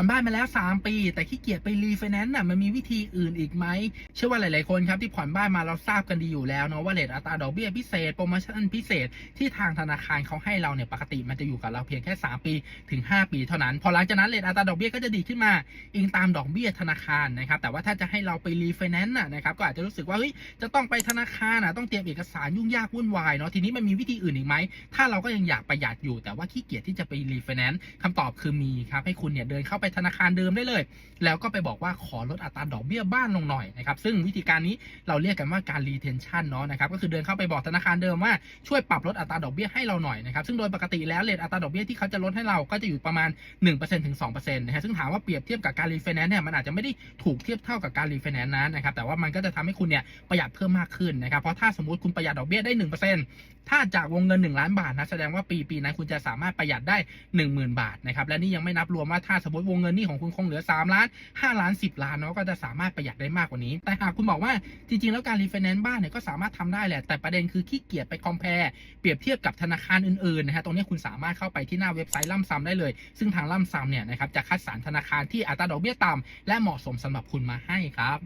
ผ่อนบ้านมาแล้ว 3 ปี แต่ขี้เกียจไปรีไฟแนนซ์น่ะมันมีวิธีอื่นอีกไหมเชื่อว่าหลาย ๆ คนครับที่ผ่อนบ้านมาเราทราบกันดีอยู่แล้วเนาะว่าเลทอัตราดอกเบี้ยพิเศษโปรโมชั่นพิเศษที่ทางธนาคารเขาให้เราเนี่ยปกติมันจะอยู่กับเราเพียงแค่ 3 ปีถึง 5 ปีเท่านั้น พอหลังจากนั้นเลทอัตราดอกเบี้ยก็จะดีขึ้นมาอิงตามดอกเบี้ยธนาคารนะครับแต่ว่าถ้าจะให้เราไปรีไฟแนนซ์น่ะนะครับก็อาจจะรู้สึกว่าเฮ้ยจะต้องไปธนาคารน่ะต้องเตรียมเอกสารยุ่งยากวุ่นวายเนาะทีนี้มันมีวิธีอื่นอีกไหมถ้าเราก็ยังอยากประหยัดอยู่แต่ว่าขี้เกียจที่จะไปรีไฟแนนซ์คำตอบคือมีครับให้คุณเนี่ยเดินเข้าไปธนาคารเดิมได้เลย แล้วก็ไปบอกว่าขอลดอัตราดอกเบี้ยบ้านลงหน่อยนะครับซึ่งวิธีการนี้เราเรียกกันว่าการรีเทนชันเนาะนะครับก็คือเดินเข้าไปบอกธนาคารเดิมว่าช่วยปรับลดอัตราดอกเบี้ยให้เราหน่อยนะครับซึ่งโดยปกติแล้วเลทอัตราดอกเบี้ยที่เขาจะลดให้เราก็จะอยู่ประมาณ 1%ถึง2%นะฮะซึ่งถามว่าเปรียบเทียบกับการรีไฟแนนซ์เนี่ยมันอาจจะไม่ได้ถูกเทียบเท่ากับการรีไฟแนนซ์นะนนะครับแต่ว่ามันก็จะทำให้คุณเนี่ยประหยัดเพิ่มมากขึ้นนะครับเพราะถ้าสมมติคุณประหยัดดอกเบี้ยได้ 1%ถ้าจากวงเงิน 1 ล้านบาทนะแสดงว่าปีปีนั้นคุณจะสามารถประหยัดได้ 10,000 บาทนะครับและนี่ยังไม่นับรวมว่าถ้าสมมติวงเงินนี่ของคุณคงเหลือ 3 ล้าน 5 ล้าน 10 ล้านเนาะก็จะสามารถประหยัดได้มากกว่านี้ แต่หากคุณบอกว่าจริงๆ แล้วการรีไฟแนนซ์บ้านเนี่ยก็สามารถทำได้แหละ แต่ประเด็นคือขี้เกียจไปคอมเพลเปรียบเทียบกับธนาคารอื่นๆนะฮะตรงนี้คุณสามารถเข้าไปที่หน้าเว็บไซต์ล่ำซ้ำได้เลย ซึ่งทางล่ำซ้ำเนี่ยนะครับจะคัดสรรธนาคารที่อัตราดอกเบี้ยต่ำและเหมาะสมสำหรับคุณมาให้ครับ